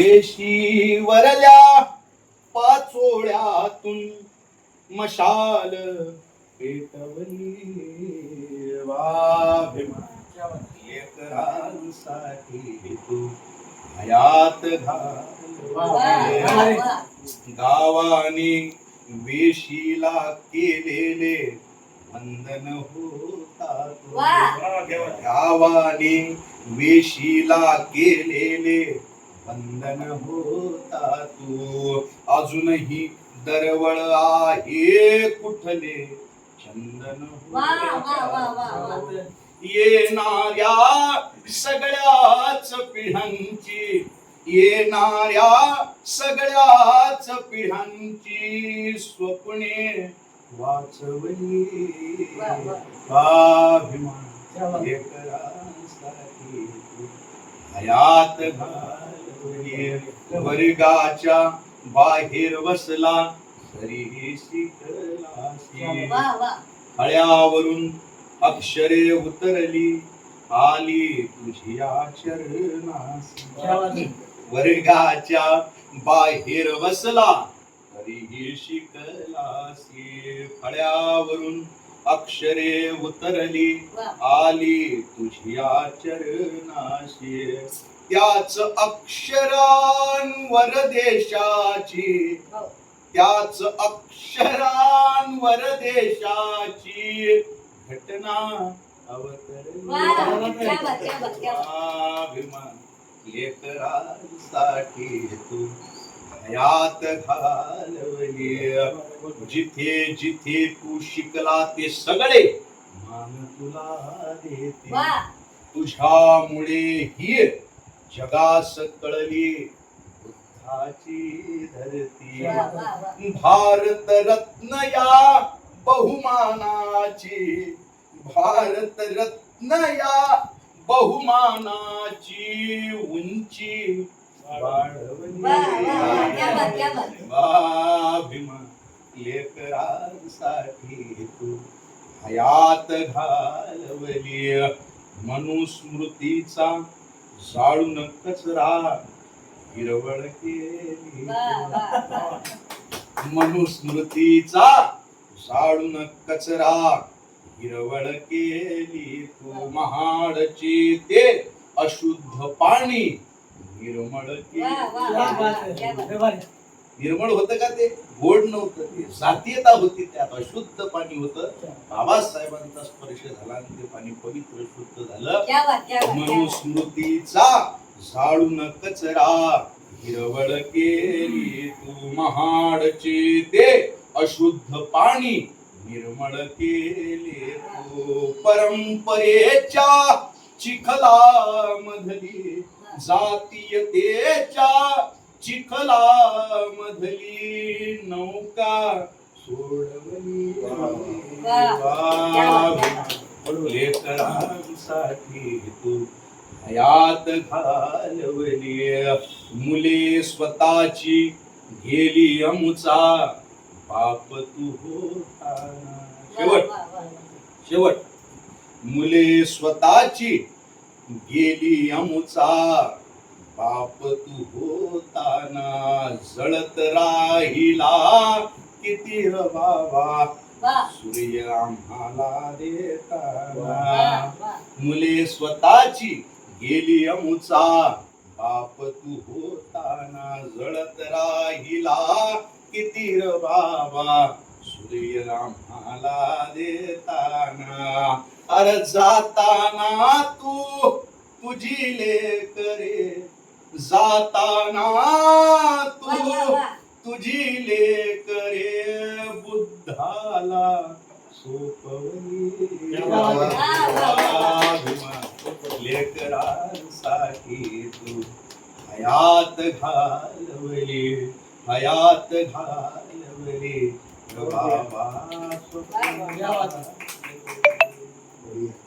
देशी वरल्या पाचोळ्यातून मशाल पेटवली. वाभिमान लेकरांसाठी तू हयात घाल गावाने वेशीला केलेले वंदन होता तू. गावाने वेशीला केलेले वंदन होता तू. अजूनही दरवळ आहे कुठले? चंदन होता. येणाऱ्या सगळ्याच पिढ्यांची येणाऱ्या सगळ्याच पिढ्यांची स्वप्ने वाचवली. स्वाभिमान तू हयात घालवली वर्गाच्या बाहेर बसला. तरी शिकलासी फळ्यावरून अक्षरे उतरली. आली चरणासी वर्गाच्या बाहेर बसला. तरीही शिकलासी फळ्यावरून अक्षरे उतरली आली तुझ्या चरणाशी त्याच अक्षरांवर देशाची त्याच अक्षरांवर देशाची घटना. अवतरली. लेकरांसाठी तू हयात घालवली जिथे जिथे तू शिकला ते सगळे मान तुला देते. वा. तुझ्यामुळे ही जगास कळली. बुद्धाची धरती. वा वा वा. भारत रत्न या बहुमानाची. भारत रत्न या बहुमानाची उंची. लेकरांसाठी तू हयात घालवली. मनुस्मृतीचा जाळून कचरा हिरवळ केली मनुस्मृतीचा जाळून कचरा हिरवळ केली तू. महाडची ते अशुद्ध पाणी निर्मळ होतं का ते? गोड नव्हतं. ते जातीयता होती त्यात. अशुद्ध पाणी होतं. बाबासाहेबांचा स्पर्श झाला आणि ते पाणी पवित्र शुद्ध झालं. मनुस्मृतीचा जाळून कचरा. हिरवळ केली तू महाडचे ते. अशुद्ध पाणी निर्मळ केले तू. परंपरेच्या चिखला मधली जातीयतेच्या चिखला मधली नौका सोडवली लेकरांसाठी तू हयात घालवली. मुले स्वतःची गेली अमुचा. बाप तू होता शेवट. शेवट. मुले स्वतःची गेली अमुचा बाप तू होताना जळत राहिला. किती र बाबा सूर्य आम्हाला देताना. मुले स्वतःची गेली अमुचा बाप तू होताना जळत राहिला. किती र बाबा सूर्य आम्हाला देताना. अर जाताना तू तुझी लेकरे जाताना तू. तुझी लेकरे बुद्धाला सोपवली. लेकरांसाठी तू हयात घालवली. हयात घालवली. बाबा वा, वा. सोपवली.